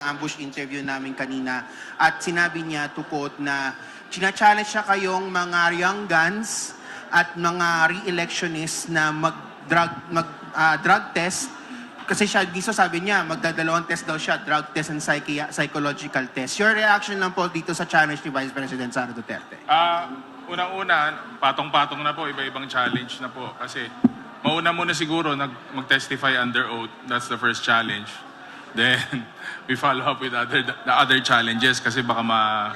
ambush interview namin kanina at sinabi niya quote na china-challenge siya kayong mga young guns at mga re-electionists na mag-drug mag, ah, drug test kasi siya dito sabi niya magdadalawang test daw siya drug test and psychi- psychological test your reaction lang po dito sa challenge ni Vice President Sara Duterte Ah, unang-una, patong-patong na po, iba-ibang challenge na po. Kasi mauna muna siguro nag mag-testify under oath. That's the first challenge. Then we follow up with other the other challenges kasi baka ma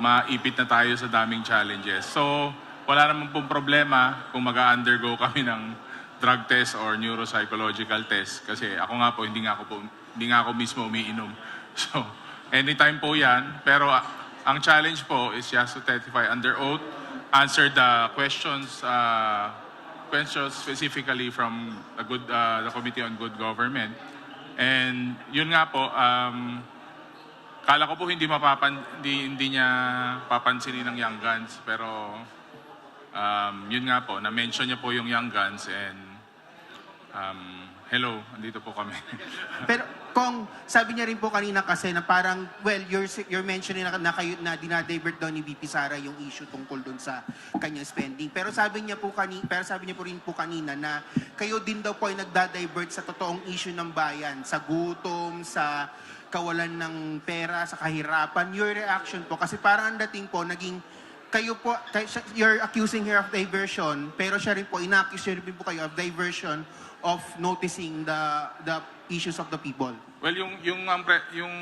maipit na tayo sa daming challenges. So, wala naman pong problema kung mag-undergo kami ng drug test or neuropsychological test kasi ako nga po hindi nga ako po hindi nga ako mismo umiinom. So, anytime po 'yan, pero ah, ang challenge po is just to testify under oath, answer the questions uh, questions specifically from the good uh, the Committee on Good Government. And yun nga po um, Kala ko po hindi mapapan hindi, hindi niya papansinin ng Young Guns pero um, yun nga po na-mention niya po yung Young Guns and um, hello, andito po kami. Pero kung sabi niya rin po kanina kasi na parang well you're you're mentioning na, na kayo na dinadivert daw ni VP Sara yung issue tungkol doon sa kanyang spending. Pero sabi niya po kanina pero sabi niya po rin po kanina na kayo din daw po ay nagda-divert sa totoong issue ng bayan, sa gutom, sa kawalan ng pera, sa kahirapan. Your reaction po kasi parang ang dating po naging kayo po, kay- siya- you're accusing her of diversion, pero siya rin po, ina-accuse rin po kayo of diversion of noticing the the issues of the people. well, yung yung ang pre- yung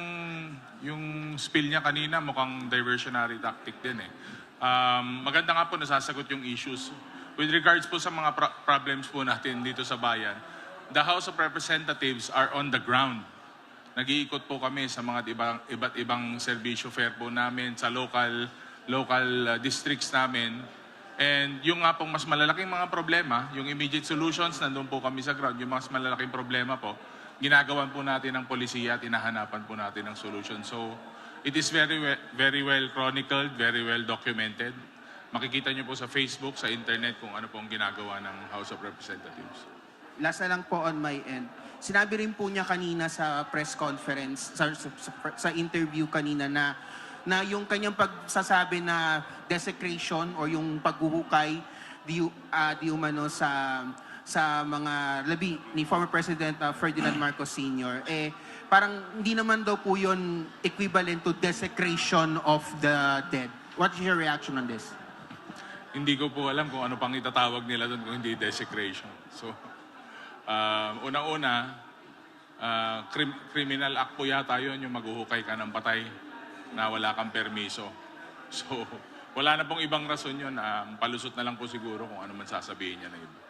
yung spill niya kanina mukhang diversionary tactic din eh. Um, maganda nga po nasasagot yung issues. With regards po sa mga pro- problems po natin dito sa bayan, the House of Representatives are on the ground. Nag-iikot po kami sa mga ibang, iba't ibang serbisyo fair po namin, sa local local uh, districts namin. And yung nga pong mas malalaking mga problema, yung immediate solutions, nandun po kami sa ground. Yung mas malalaking problema po, ginagawan po natin ng polisiya at inahanapan po natin ng solution. So, it is very well, very well chronicled, very well documented. Makikita nyo po sa Facebook, sa internet kung ano pong ginagawa ng House of Representatives. Last na lang po on my end. Sinabi rin po niya kanina sa press conference, sa, sa, sa interview kanina na na yung kanyang pagsasabi na desecration or yung paghuhukay di, uh, di umano sa sa mga labi ni former President uh, Ferdinand Marcos Sr. eh parang hindi naman daw po yun equivalent to desecration of the dead. What is your reaction on this? Hindi ko po alam kung ano pang itatawag nila doon kung hindi desecration. So, um, una-una, uh, crim- criminal act po yata yun, yung maghuhukay ka ng patay na wala kang permiso. So, wala na pong ibang rason yun. Um, palusot na lang po siguro kung ano man sasabihin niya na iba.